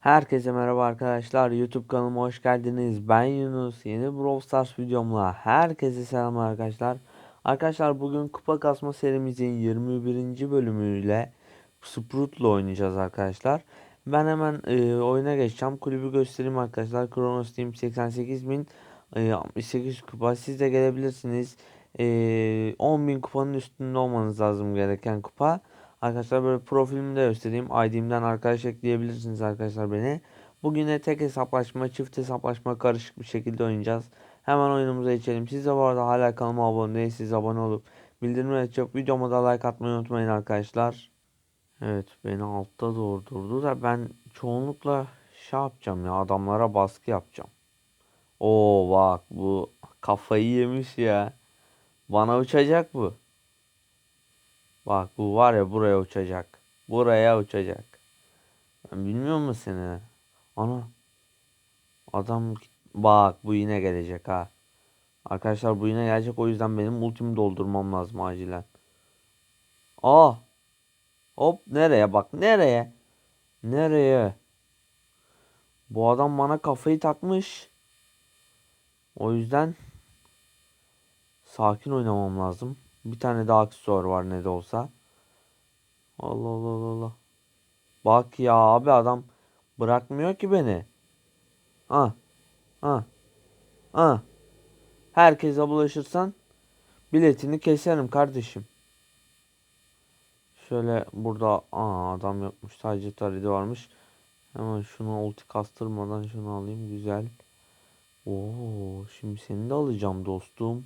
Herkese merhaba arkadaşlar. YouTube kanalıma hoş geldiniz. Ben Yunus. Yeni Brawl Stars videomla herkese selam arkadaşlar. Arkadaşlar bugün kupa kasma serimizin 21. bölümüyle Sprout'la oynayacağız arkadaşlar. Ben hemen e, oyuna geçeceğim. Kulübü göstereyim arkadaşlar. Kronos Team 88.000 e, 68 kupa. Siz de gelebilirsiniz. E, 10.000 kupanın üstünde olmanız lazım gereken kupa. Arkadaşlar böyle profilimi de göstereyim. ID'mden arkadaş ekleyebilirsiniz arkadaşlar beni. Bugün de tek hesaplaşma, çift hesaplaşma karışık bir şekilde oynayacağız. Hemen oyunumuza geçelim. Siz de bu arada hala kanalıma abone değilseniz abone olup bildirimleri açıp videoma da like atmayı unutmayın arkadaşlar. Evet beni altta doğru da ben çoğunlukla şey yapacağım ya adamlara baskı yapacağım. Oo bak bu kafayı yemiş ya. Bana uçacak bu. Bak bu var ya buraya uçacak. Buraya uçacak. Ben bilmiyor musun seni? Ana. Adam bak bu yine gelecek ha. Arkadaşlar bu yine gelecek o yüzden benim ultimi doldurmam lazım acilen. Aa. Hop nereye bak nereye? Nereye? Bu adam bana kafayı takmış. O yüzden sakin oynamam lazım. Bir tane daha aksesuar var ne de olsa. Allah Allah Allah Allah. Bak ya abi adam bırakmıyor ki beni. Ha. Ha. Ha. Herkese bulaşırsan biletini keserim kardeşim. Şöyle burada aa adam yokmuş sadece taridi varmış. Hemen şunu ulti kastırmadan şunu alayım güzel. Oo şimdi seni de alacağım dostum.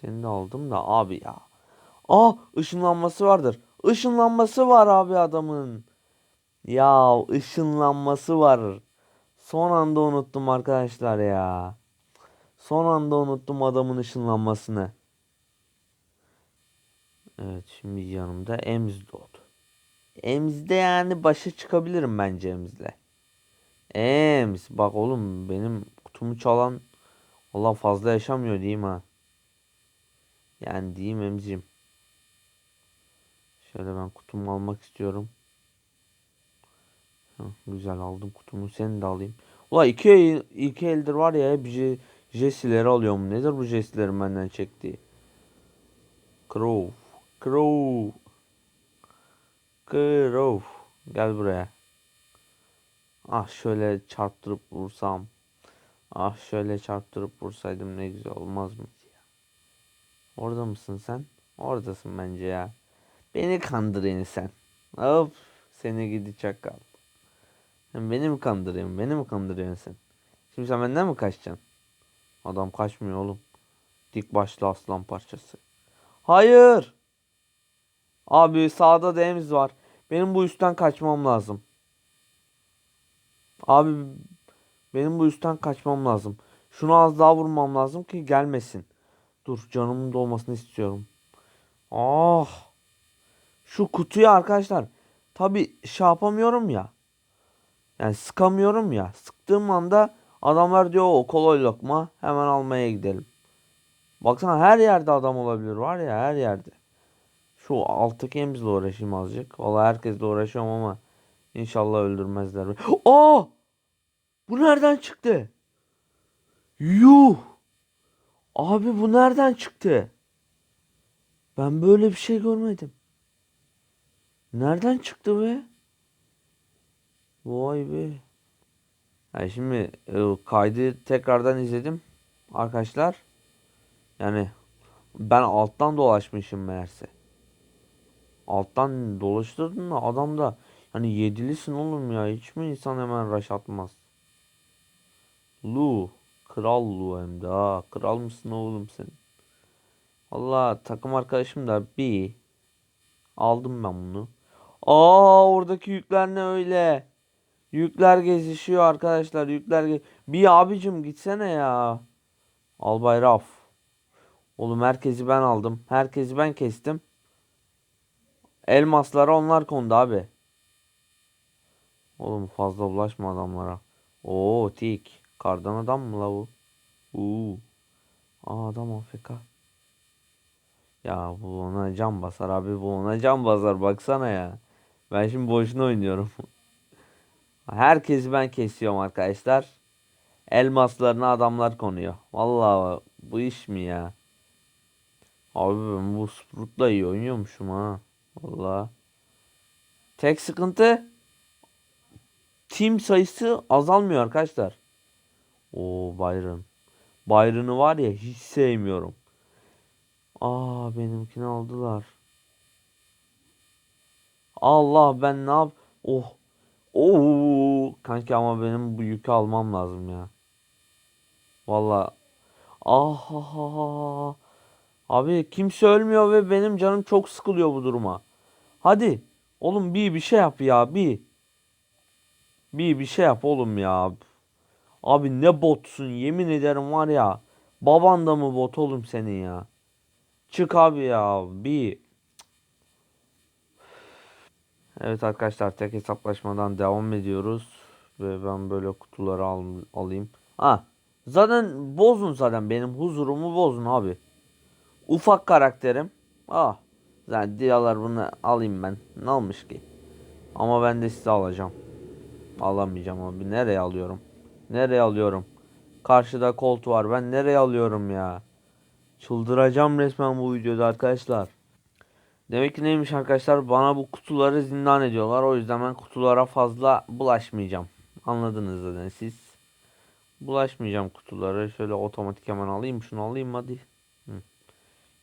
Seni de aldım da abi ya. Aa ışınlanması vardır. Işınlanması var abi adamın. Ya ışınlanması var. Son anda unuttum arkadaşlar ya. Son anda unuttum adamın ışınlanmasını. Evet şimdi yanımda Ems doğdu. Ems'de yani başa çıkabilirim bence Ems'le. Ems bak oğlum benim kutumu çalan Allah fazla yaşamıyor diyeyim ha. Yani diyeyim emzim. Şöyle ben kutumu almak istiyorum. Heh, güzel aldım kutumu. Seni de alayım. Ula iki, iki eldir var ya hep je, jesileri alıyorum. Nedir bu jesilerin benden çektiği? Crow. Crow. Crow. Gel buraya. Ah şöyle çarptırıp vursam. Ah şöyle çarptırıp vursaydım ne güzel olmaz mı? Orada mısın sen? Oradasın bence ya. Beni kandırıyorsun sen. Hop seni gidi çakal. Sen beni mi kandırıyorsun? Beni mi kandırıyorsun sen? Şimdi sen benden mi kaçacaksın? Adam kaçmıyor oğlum. Dik başlı aslan parçası. Hayır. Abi sağda demiz var. Benim bu üstten kaçmam lazım. Abi benim bu üstten kaçmam lazım. Şunu az daha vurmam lazım ki gelmesin. Dur canımın dolmasını istiyorum. Ah. Şu kutuyu arkadaşlar. Tabi şey yapamıyorum ya. Yani sıkamıyorum ya. Sıktığım anda adamlar diyor o kolay lokma. Hemen almaya gidelim. Baksana her yerde adam olabilir var ya her yerde. Şu alttaki emzle uğraşayım azıcık. Valla herkesle uğraşıyorum ama inşallah öldürmezler. Aa! Bu nereden çıktı? Yuh! Abi bu nereden çıktı? Ben böyle bir şey görmedim. Nereden çıktı be? Vay be. Yani şimdi e, kaydı tekrardan izledim arkadaşlar. Yani ben alttan dolaşmışım meğerse. Alttan dolaştırdım da adam da hani yedilisin oğlum ya. Hiç mi insan hemen rush atmaz? Lu. Kral Lu hem de ha. Kral mısın oğlum sen? Valla takım arkadaşım da bir aldım ben bunu. Aa oradaki yükler ne öyle? Yükler gezişiyor arkadaşlar. Yükler ge Bir abicim gitsene ya. Albay Raf. Oğlum herkesi ben aldım. Herkesi ben kestim. Elmaslara onlar kondu abi. Oğlum fazla bulaşma adamlara. Oo tik. Kardan adam mı la bu? Uuu. Aa adam AFK. Ya bu ona can basar abi bu ona can basar baksana ya. Ben şimdi boşuna oynuyorum. Herkesi ben kesiyorum arkadaşlar. Elmaslarına adamlar konuyor. Vallahi bu iş mi ya? Abi ben bu Sprout'la iyi oynuyormuşum ha. Vallahi. Tek sıkıntı team sayısı azalmıyor arkadaşlar. O Byron. Byron'ı var ya hiç sevmiyorum. Aa benimkini aldılar. Allah ben ne yap? Oh. Oo kanki ama benim bu yükü almam lazım ya. Vallahi. Ah, ah, ah, ah. Abi kimse ölmüyor ve benim canım çok sıkılıyor bu duruma. Hadi. Oğlum bir bir şey yap ya bir. Bir bir şey yap oğlum ya. Abi ne botsun yemin ederim var ya. Baban da mı bot oğlum senin ya. Çık abi ya bir. Evet arkadaşlar tek hesaplaşmadan devam ediyoruz. Ve ben böyle kutuları al alayım. Ha zaten bozun zaten benim huzurumu bozun abi. Ufak karakterim. Ah zaten diyalar bunu alayım ben. Ne olmuş ki? Ama ben de size alacağım. Alamayacağım abi. Nereye alıyorum? Nereye alıyorum? Karşıda Colt var. Ben nereye alıyorum ya? Çıldıracağım resmen bu videoda arkadaşlar. Demek ki neymiş arkadaşlar? Bana bu kutuları zindan ediyorlar. O yüzden ben kutulara fazla bulaşmayacağım. Anladınız zaten siz. Bulaşmayacağım kutuları. Şöyle otomatik hemen alayım. Şunu alayım hadi.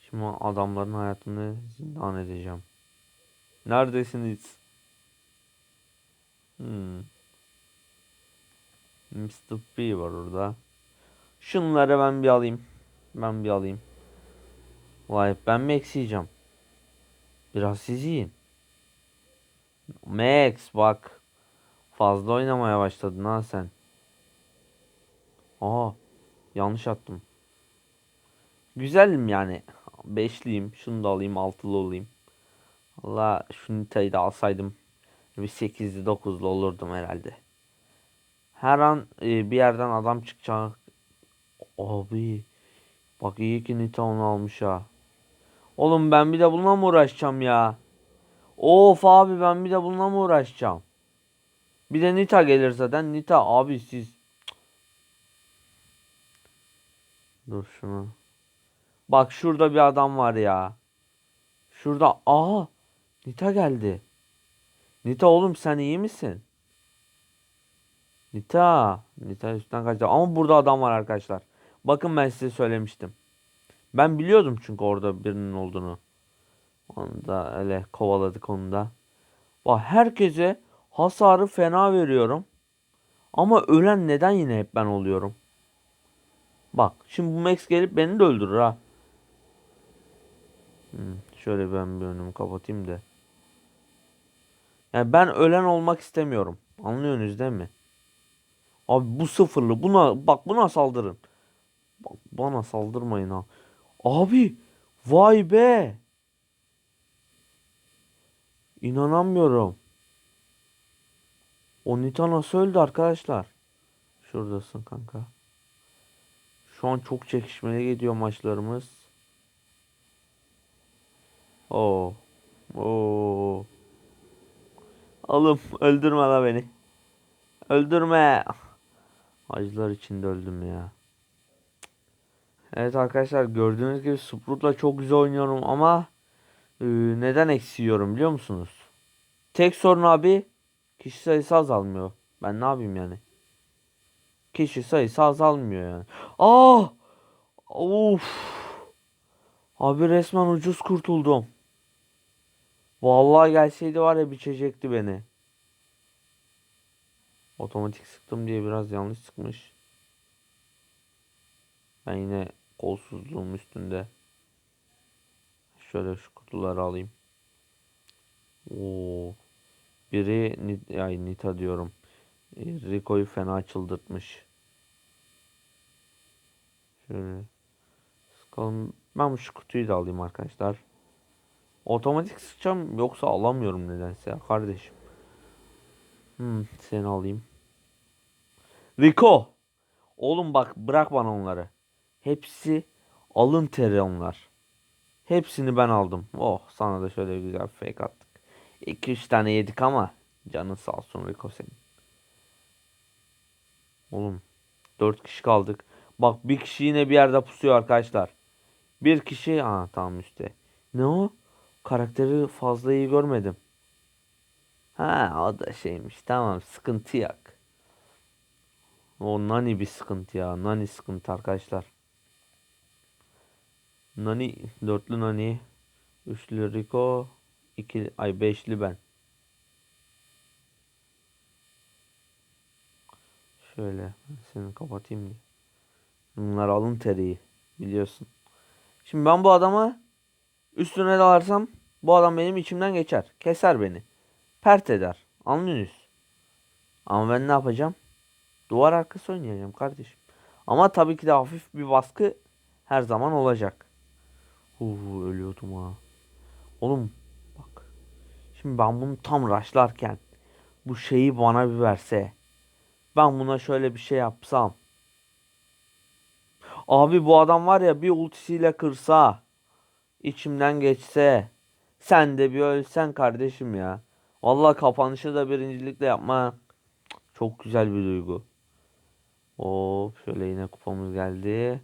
Şimdi adamların hayatını zindan edeceğim. Neredesiniz? Hmm. Mr. P var orada. Şunları ben bir alayım. Ben bir alayım. Vay ben mi eksiyeceğim? Biraz siz yiyin. Max bak. Fazla oynamaya başladın ha sen. Aa yanlış attım. Güzelim yani. Beşliyim. Şunu da alayım. Altılı olayım. Allah şu Nita'yı da alsaydım. Bir sekizli dokuzlu olurdum herhalde. Her an e, bir yerden adam çıkacak. Abi. Bak iyi ki Nita onu almış ha. Oğlum ben bir de bununla mı uğraşacağım ya? Of abi ben bir de bununla mı uğraşacağım? Bir de Nita gelir zaten. Nita abi siz. Dur şunu. Bak şurada bir adam var ya. Şurada. Aa. Nita geldi. Nita oğlum sen iyi misin? Nita. Nita üstten kaçtı. Ama burada adam var arkadaşlar. Bakın ben size söylemiştim. Ben biliyordum çünkü orada birinin olduğunu. Onu da öyle kovaladık onu da. Bak herkese hasarı fena veriyorum. Ama ölen neden yine hep ben oluyorum? Bak şimdi bu Max gelip beni de öldürür ha. Hmm, şöyle ben bir önümü kapatayım da. Yani ben ölen olmak istemiyorum. Anlıyorsunuz değil mi? Abi bu sıfırlı. Buna bak buna saldırın. Bak bana saldırmayın ha. Abi vay be. İnanamıyorum. O Nita nasıl öldü arkadaşlar? Şuradasın kanka. Şu an çok çekişmeli gidiyor maçlarımız. Oo. Oo. Oğlum öldürme la beni. Öldürme. Acılar içinde öldüm ya. Evet arkadaşlar gördüğünüz gibi Sprout'la çok güzel oynuyorum ama e, neden eksiyorum biliyor musunuz? Tek sorun abi kişi sayısı azalmıyor. Ben ne yapayım yani? Kişi sayısı azalmıyor yani. Ah! Of! Abi resmen ucuz kurtuldum. Vallahi gelseydi var ya biçecekti beni. Otomatik sıktım diye biraz yanlış sıkmış. Ben yine kolsuzluğum üstünde. Şöyle şu kutuları alayım. Oo. Biri ay Nita diyorum. E, Rico'yu fena çıldırtmış. Şöyle sıkalım. Ben şu kutuyu da alayım arkadaşlar. Otomatik sıkacağım yoksa alamıyorum nedense ya kardeşim. Hmm, seni alayım. Rico. Oğlum bak bırak bana onları. Hepsi alın teri onlar. Hepsini ben aldım. Oh sana da şöyle güzel fake attık. 2-3 tane yedik ama canın sağ olsun Rico senin. Oğlum 4 kişi kaldık. Bak bir kişi yine bir yerde pusuyor arkadaşlar. Bir kişi aa tamam üstte. Ne o? Karakteri fazla iyi görmedim. Ha o da şeymiş. Tamam sıkıntı yok. O Nani bir sıkıntı ya. Nani sıkıntı arkadaşlar. Nani dörtlü Nani. Üçlü Rico. iki ay beşli ben. Şöyle seni kapatayım diye. Bunlar alın teriyi biliyorsun. Şimdi ben bu adama üstüne dalarsam bu adam benim içimden geçer. Keser beni. Pert eder. Anlıyorsunuz. Ama ben ne yapacağım? Duvar arkası oynayacağım kardeşim. Ama tabii ki de hafif bir baskı her zaman olacak. Huu ölüyordum ha. Oğlum bak. Şimdi ben bunu tam raşlarken bu şeyi bana bir verse. Ben buna şöyle bir şey yapsam. Abi bu adam var ya bir ultisiyle kırsa. içimden geçse. Sen de bir ölsen kardeşim ya. Vallahi kapanışı da birincilikle yapma. Çok güzel bir duygu. Hop şöyle yine kupamız geldi.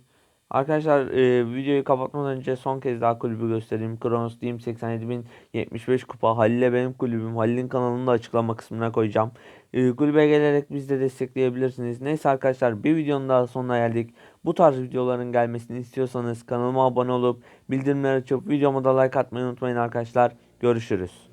Arkadaşlar e, videoyu kapatmadan önce son kez daha kulübü göstereyim. Kronos Team 87.075 kupa. Halil'e benim kulübüm. Halil'in kanalını da açıklama kısmına koyacağım. E, kulübe gelerek biz de destekleyebilirsiniz. Neyse arkadaşlar bir videonun daha sonuna geldik. Bu tarz videoların gelmesini istiyorsanız kanalıma abone olup bildirimleri açıp videoma da like atmayı unutmayın arkadaşlar. Görüşürüz.